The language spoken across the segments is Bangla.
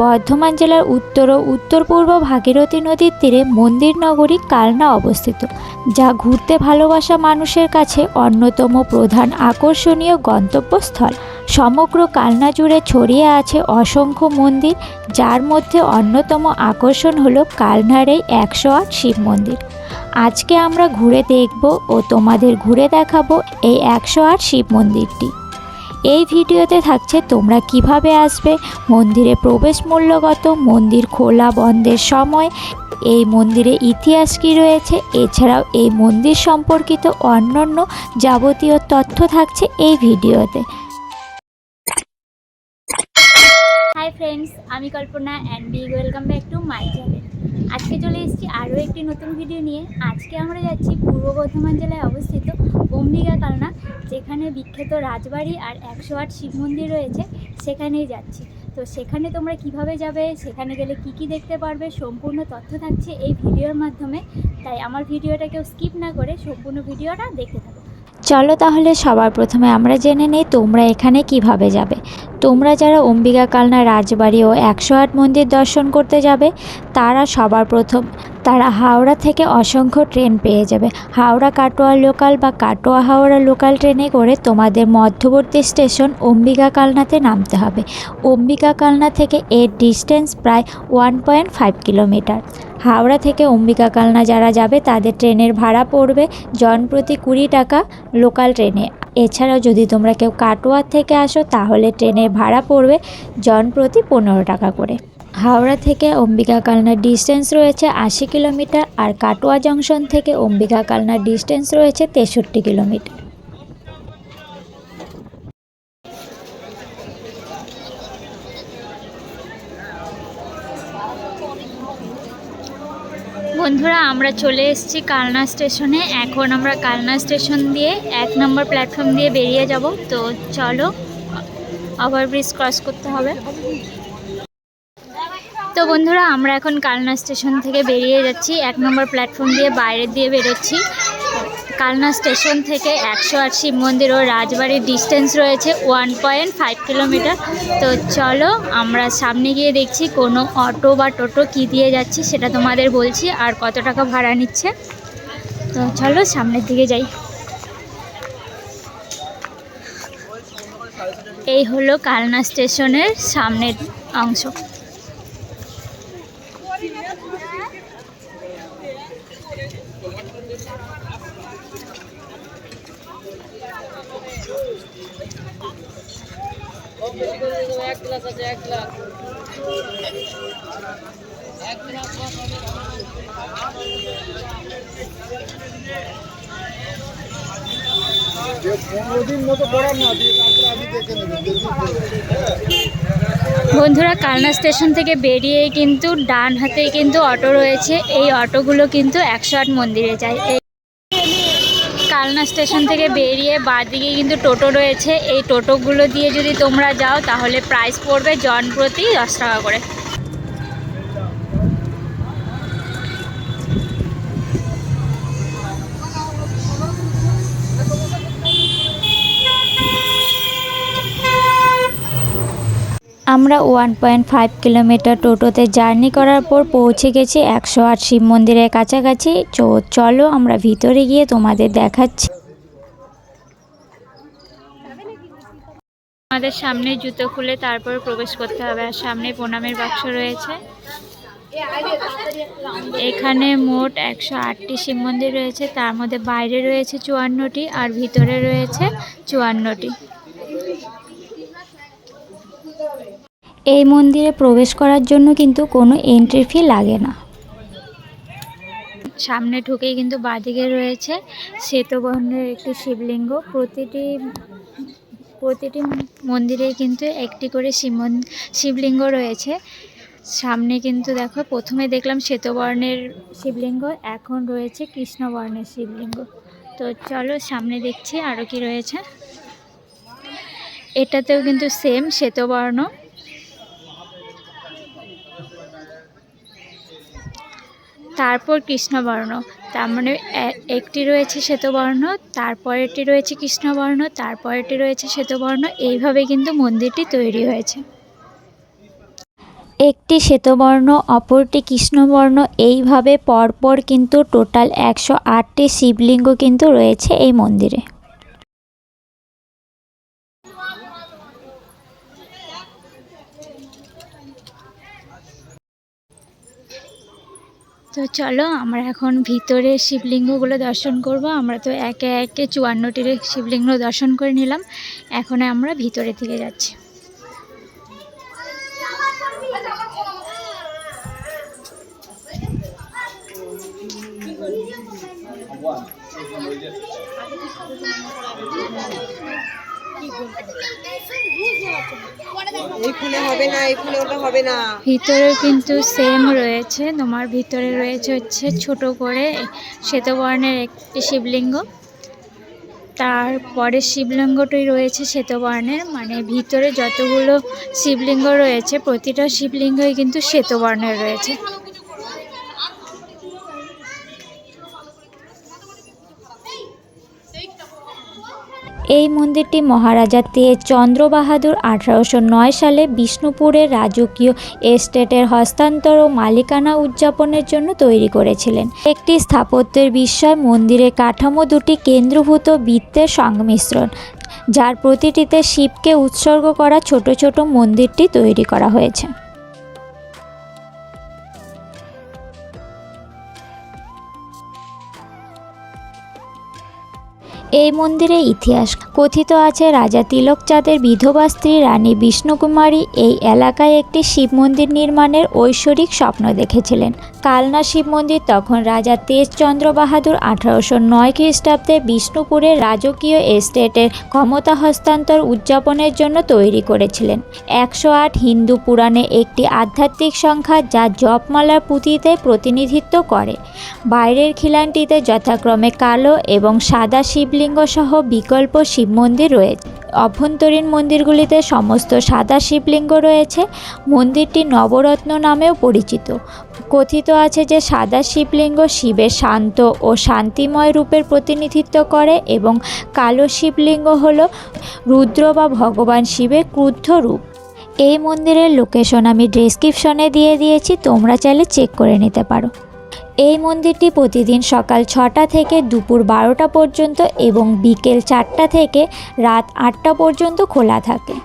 বর্ধমান জেলার উত্তর ও উত্তর পূর্ব ভাগীরথী নদীর তীরে মন্দির নগরী কালনা অবস্থিত, যা ঘুরতে ভালোবাসা মানুষের কাছে অন্যতম প্রধান আকর্ষণীয় গন্তব্যস্থল। সমগ্র কালনা জুড়ে ছড়িয়ে আছে অসংখ্য মন্দির, যার মধ্যে অন্যতম আকর্ষণ হলো কালনার এই একশো আট শিব মন্দির। আজকে আমরা ঘুরে দেখব ও তোমাদের ঘুরে দেখাবো এই একশো আট শিব মন্দিরটি। এই ভিডিওতে থাকছে তোমরা কীভাবে আসবে, মন্দিরে প্রবেশ মূল্যগত মন্দির খোলা বন্ধের সময়, এই মন্দিরে ইতিহাস কী রয়েছে, এছাড়াও এই মন্দির সম্পর্কিত অন্যান্য যাবতীয় তথ্য থাকছে এই ভিডিওতে। হাই ফ্রেন্ডস আমি Kalpana and big welcome back to my channel আজকে চলে এসেছি আরও একটি নতুন ভিডিও নিয়ে। আজকে আমরা যাচ্ছি পূর্ব বর্ধমান জেলায় অবস্থিত অম্বিকা কালনা যেখানে বিখ্যাত রাজবাড়ি আর একশো আট শিব মন্দির রয়েছে, সেখানেই যাচ্ছি। তো সেখানে তোমরা কীভাবে যাবে, সেখানে গেলে কি কি দেখতে পারবে, সম্পূর্ণ তথ্য থাকছে এই ভিডিওর মাধ্যমে। তাই আমার ভিডিওটা কেউ স্কিপ না করে সম্পূর্ণ ভিডিওটা দেখে থাকো। চলো তাহলে সবার প্রথমে আমরা জেনে নেই তোমরা এখানে কীভাবে যাবে। তোমরা যারা অম্বিকা কালনা রাজবাড়ি ও একশো আট মন্দির দর্শন করতে যাবে, তারা সবার প্রথম, তারা হাওড়া থেকে অসংখ্য ট্রেন পেয়ে যাবে। হাওড়া কাটোয়া লোকাল বা কাটোয়া হাওড়া লোকাল ট্রেনে করে তোমাদের মধ্যবর্তী স্টেশন অম্বিকা কালনাতে নামতে হবে। অম্বিকা কালনা থেকে এর ডিস্টেন্স প্রায় one point five kilometre. Howrah থেকে অম্বিকা কালনা যারা যাবে, তাদের ট্রেনের ভাড়া পড়বে জনপ্রতি কুড়ি টাকা লোকাল ট্রেনে। এছাড়াও যদি তোমরা কেউ কাটোয়ার থেকে আসো, তাহলে ট্রেনের ভাড়া পড়বে জনপ্রতি পনেরো টাকা করে। হাওড়া থেকে অম্বিকা কালনার ডিস্টেন্স রয়েছে আশি কিলোমিটার আর কাটোয়া জংশন থেকে অম্বিকা কালনার ডিস্টেন্স রয়েছে তেষট্টি কিলোমিটার। বন্ধুরা, আমরা চলে এসেছি কালনা স্টেশনে। এখন আমরা কালনা স্টেশন দিয়ে এক নম্বর প্ল্যাটফর্ম দিয়ে বেরিয়ে যাব। তো চলো ওভারব্রিজ ক্রস করতে হবে। তো বন্ধুরা, আমরা এখন কালনা স্টেশন থেকে বেরিয়ে যাচ্ছি। এক নম্বর প্ল্যাটফর্ম দিয়ে বাইরে দিয়ে বেরোচ্ছি। কালনা স্টেশন থেকে একশো আট শিব মন্দির ও রাজবাড়ির ডিস্টেন্স রয়েছে ওয়ান পয়েন্ট ফাইভ কিলোমিটার তো চলো আমরা সামনে গিয়ে দেখছি কোনো অটো বা টোটো কী দিয়ে যাচ্ছি, সেটা তোমাদের বলছি আর কত টাকা ভাড়া নিচ্ছে। তো চলো সামনের দিকে যাই। এই হলো কালনা স্টেশনের সামনের অংশ। পনেরো দিন মতো পড়ার না দিয়ে তারপরে আমি দেখে নেবেন বন্ধুরা কালনা স্টেশন থেকে বেরিয়ে কিন্তু ডান হাতে কিন্তু অটো রয়েছে। এই অটোগুলো কিন্তু একশো আট মন্দিরে যায়। এই কালনা স্টেশন থেকে বেরিয়ে বাদিকে কিন্তু টোটো রয়েছে। এই টোটোগুলো দিয়ে যদি তোমরা যাও তাহলে প্রাইস পড়বে জন প্রতি দশ টাকা করে। আমরা ওয়ান পয়েন্ট ফাইভ কিলোমিটার টোটোতে জার্নি করার পর পৌঁছে গেছি একশো আট শিব মন্দিরের কাছাকাছি। তো চলো আমরা ভিতরে গিয়ে তোমাদের দেখাচ্ছি। আমাদের সামনে জুতো খুলে তারপর প্রবেশ করতে হবে আর সামনে প্রণামের বাক্স রয়েছে। এখানে মোট একশো আটটি শিব মন্দির রয়েছে, তার মধ্যে বাইরে রয়েছে চুয়ান্নটি আর ভিতরে রয়েছে চুয়ান্নটি। এই মন্দিরে প্রবেশ করার জন্য কিন্তু কোনো এন্ট্রি ফি লাগে না। সামনে ঢুকেই কিন্তু বাঁদিকে রয়েছে শ্বেতবর্ণের একটি শিবলিঙ্গ। প্রতিটি প্রতিটি মন্দিরে কিন্তু একটি করে শিব শিবলিঙ্গ রয়েছে। সামনে কিন্তু দেখো, প্রথমে দেখলাম শ্বেতবর্ণের শিবলিঙ্গ, এখন রয়েছে কৃষ্ণবর্ণের শিবলিঙ্গ। তো চলো সামনে দেখছি আরও কি রয়েছে। এটাতেও কিন্তু সেম শ্বেতবর্ণ তারপর কৃষ্ণবর্ণ। তার মানে একটি রয়েছে শ্বেতবর্ণ তারপরেরটি রয়েছে কৃষ্ণবর্ণ তারপরেরটি রয়েছে শ্বেতবর্ণ। এইভাবে কিন্তু মন্দিরটি তৈরি হয়েছে। একটি শ্বেতবর্ণ, অপরটি কৃষ্ণবর্ণ, এইভাবে পরপর কিন্তু টোটাল একশো আটটি শিবলিঙ্গ কিন্তু রয়েছে এই মন্দিরে। তো চলো, আমরা এখন ভিতরে শিবলিঙ্গগুলো দর্শন করব। আমরা তো একে একে চুয়ান্নটির শিবলিঙ্গ দর্শন করে নিলাম। এখন আমরা ভিতরে দিকে যাচ্ছি। এই ভিতরে কিন্তু সেম রয়েছে। তোমার ভিতরে রয়েছে হচ্ছে ছোট করে শ্বেতবর্ণের একটি শিবলিঙ্গ। তারপরে শিবলিঙ্গটি রয়েছে শ্বেতবর্ণের। মানে ভিতরে যতগুলো শিবলিঙ্গ রয়েছে, প্রতিটা শিবলিঙ্গই কিন্তু শ্বেতবর্ণের রয়েছে। এই মন্দিরটি মহারাজা তে চন্দ্র বাহাদুর আঠারোশো নয় সালে বিষ্ণুপুরের রাজকীয় এস্টেটের হস্তান্তর ও মালিকানা উদযাপনের জন্য তৈরি করেছিলেন। একটি স্থাপত্যের বিস্ময় মন্দিরের কাঠামো দুটি কেন্দ্রভূত বৃত্তের সংমিশ্রণ, যার প্রতিটিতে শিবকে উৎসর্গ করা ছোট ছোট মন্দিরটি তৈরি করা হয়েছে। এই মন্দিরের ইতিহাস। কথিত আছে রাজা তিলকচাঁদের বিধবা স্ত্রী রানী বিষ্ণুকুমারী এই এলাকায় একটি শিব মন্দির নির্মাণের ঐশ্বরিক স্বপ্ন দেখেছিলেন। কালনা শিব মন্দির তখন রাজা তেজচন্দ্র বাহাদুর আঠারোশো নয় খ্রিস্টাব্দে বিষ্ণুপুরের রাজকীয় এস্টেটের ক্ষমতা হস্তান্তর উদযাপনের জন্য তৈরি করেছিলেন। একশো আট হিন্দু পুরাণে একটি আধ্যাত্মিক সংখ্যা যা জপমালার পুঁথিতে প্রতিনিধিত্ব করে। বাইরের খিলানটিতে যথাক্রমে কালো এবং সাদা শিবলিঙ্গ সহ বিকল্প শিব মন্দির রয়েছে। অভ্যন্তরীণ মন্দিরগুলিতে সমস্ত সাদা শিবলিঙ্গ রয়েছে। মন্দিরটি নবরত্ন নামেও পরিচিত। কথিত আছে যে সাদা শিবলিঙ্গ শিবের শান্ত ও শান্তিময় রূপের প্রতিনিধিত্ব করে এবং কালো শিবলিঙ্গ হল রুদ্র বা ভগবান শিবের ক্রুদ্ধ রূপ। এই মন্দিরের লোকেশন আমি ডেসক্রিপশনে দিয়ে দিয়েছি, তোমরা চাইলে চেক করে নিতে পারো। এই মন্দিরটি প্রতিদিন সকাল ছটা থেকে দুপুর বারোটা পর্যন্ত এবং বিকেল চারটা থেকে রাত আটটা পর্যন্ত খোলা থাকে।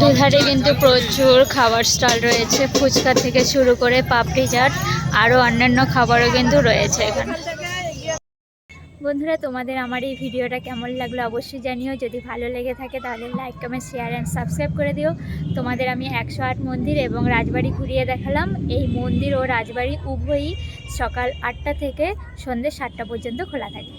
দুধারে কিন্তু প্রচুর খাবার স্টল রয়েছে। ফুচকা থেকে শুরু করে পাপড়ি চাট আরও অন্যান্য খাবারও কিন্তু রয়েছে এখানে। বন্ধুরা, তোমাদের আমার এই ভিডিওটা কেমন লাগল অবশ্যই জানিও। যদি ভালো লেগে থাকে তাহলে like comment share and subscribe করে দিও। তোমাদের আমি একশো আট মন্দির এবং রাজবাড়ি ঘুরিয়ে দেখালাম। এই মন্দির ও রাজবাড়ি উভয়ই সকাল আটটা থেকে সন্ধ্যে সাতটা পর্যন্ত খোলা থাকে।